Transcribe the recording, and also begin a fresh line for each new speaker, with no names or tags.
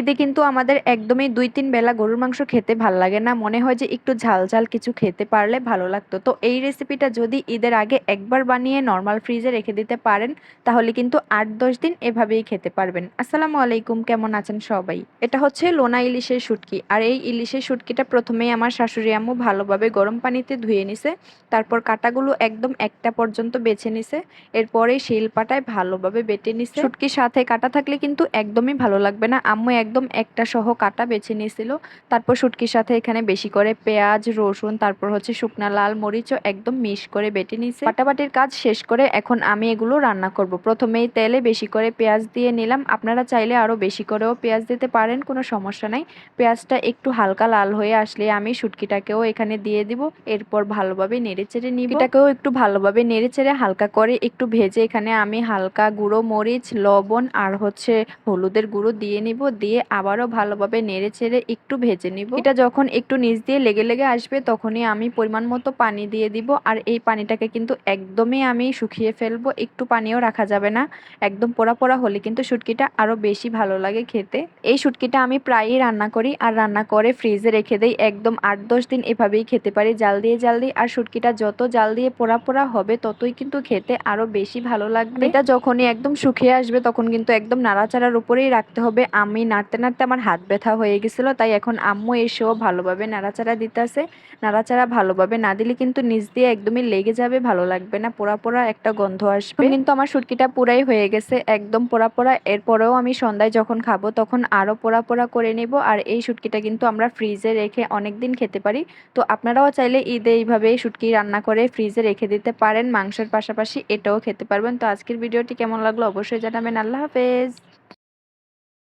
ঈদে কিন্তু আমাদের একদমই দুই তিন বেলা গরুর মাংস খেতে ভালো লাগে না। মনে হয় যে একটু ঝাল ঝাল কিছু খেতে পারলে ভালো লাগতো। তো এই রেসিপিটা যদি ঈদের আগে একবার বানিয়ে নর্মাল ফ্রিজে রেখে দিতে পারেন, তাহলে কিন্তু আট দশ দিন এভাবেই খেতে পারবেন। আসসালামু আলাইকুম, কেমন আছেন সবাই? এটা হচ্ছে লোনা ইলিশের শুটকি। আর এই ইলিশের শুটকিটা প্রথমেই আমার শাশুড়ি আম্মু ভালোভাবে গরম পানিতে ধুয়ে নিছে। তারপর কাটাগুলো একদম একটা পর্যন্ত বেছে নিছে। এরপরে শিল পাটায় ভালোভাবে বেটে নিছে। শুটকির সাথে কাটা থাকলে কিন্তু একদমই ভালো লাগবে না। আম্মু একদম একটা সহ কাটা বেছে নিয়েছিল। তারপর শুটকির সাথে এখানে বেশি করে পেঁয়াজ, রসুন, তারপর হচ্ছে শুকনা লাল মরিচও একদম মিশ করে বেটে নিয়েছে। বাটাবাটির কাজ শেষ করে এখন আমি এগুলো রান্না করব। প্রথমেই তেলে বেশি করে পেঁয়াজ দিয়ে নিলাম। আপনারা চাইলে আরও বেশি করেও পেঁয়াজ দিতে পারেন, কোনো সমস্যা নাই। পেঁয়াজটা একটু হালকা লাল হয়ে আসলে আমি শুটকিটাকেও এখানে দিয়ে দিব। এরপর ভালোভাবে নেড়ে চেড়ে নিব। এটাকেও একটু ভালোভাবে নেড়ে চেড়ে হালকা করে একটু ভেজে এখানে আমি হালকা গুঁড়ো মরিচ, লবণ আর হচ্ছে হলুদের গুঁড়ো দিয়ে নিব। দিয়ে আবারও ভালোভাবে নেড়ে চেড়ে একটু ভেজে নিব। এটা যখন একটু নিচ দিয়ে লেগে লেগে আসবে, তখনই আমি পরিমাণ মতো পানি দিয়ে দিব। আর এই পানিটাকে কিন্তু একদমই আমি শুকিয়ে ফেলব, একটু পানিও রাখা যাবে না। একদম পোড়া পোড়া হলে কিন্তু শুটকিটা আরও বেশি ভালো লাগে খেতে। এই শুটকিটা আমি প্রায়ই রান্না করি আর রান্না করে ফ্রিজে রেখে দেই। একদম আট দশ দিন এভাবেই খেতে পারি, জাল দিয়ে জাল দিয়ে আর শুটকিটা যত জাল দিয়ে পোড়া পোড়া হবে, ততই কিন্তু খেতে আরও বেশি ভালো লাগবে। এটা যখনই একদম শুকিয়ে আসবে, তখন কিন্তু একদম নাড়াচাড়ার উপরেই রাখতে হবে। আমি নাড়তে নাড়তে আমার হাত ব্যথা হয়ে গেছিল তাই এখন আম্মু এসেও ভালোভাবে নাড়াচাড়া দিতেছে। নাড়াচাড়া ভালোভাবে না দিলে কিন্তু নিচ দিয়ে একদমই লেগে যাবে ভালো লাগবে না পোড়া পোড়া একটা গন্ধ আসবে। কিন্তু আমার শুটকিটা পুরাই হয়ে গেছে একদম পোড়া পোড়া। এরপরেও আমি সন্ধ্যায় যখন খাব তখন আরও পোড়া পোড়া করে নেব আর এই শুটকিটা কিন্তু আমরা ফ্রিজে রেখে অনেক দিন খেতে পারি। তো আপনারাও চাইলে ঈদে এইভাবে শুটকি রান্না করে ফ্রিজে রেখে দিতে পারেন মাংসের পাশাপাশি এটাও খেতে পারবেন। তো আজকের ভিডিওটি কেমন লাগল অবশ্যই জানাবেন। আল্লাহ হাফেজ।